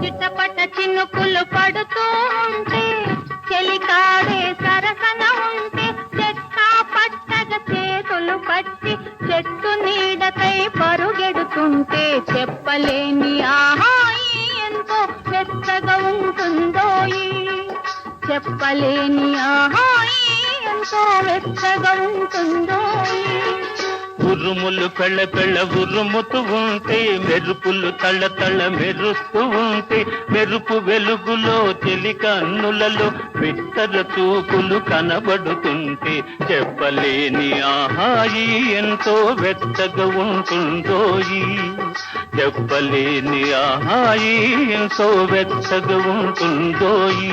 చిట్టపట్ట చినుకులు పడుతూ ఉంటే చెలికాడే సరసన ఉంటే చెత్త పట్టగ చేతులు పట్టి చెట్టు నీడకై పరుగెడుతుంటే చెప్పలేని ఆహాయి ఎంతో వెచ్చగా ఉంటుందో చెప్పలేని ఆహాయి ఎంతో మెత్తగా ఉంటుందో ఉరుములు పెళ్ళ పెళ్ళ ఉరుముతూ ఉంటే మెరుపులు తళ్ళ తళ్ళ మెరుస్తూ ఉంటే మెరుపు వెలుగులో తెలికన్నులలో కన్నులలో బిత్తర చూపులు కనబడుతుంటే చెప్పలేని ఆహాయి ఎంతో వెచ్చగా ఉంటుందోయి చెప్పలేని ఆహాయి ఎంతో వెచ్చగా ఉంటుందోయి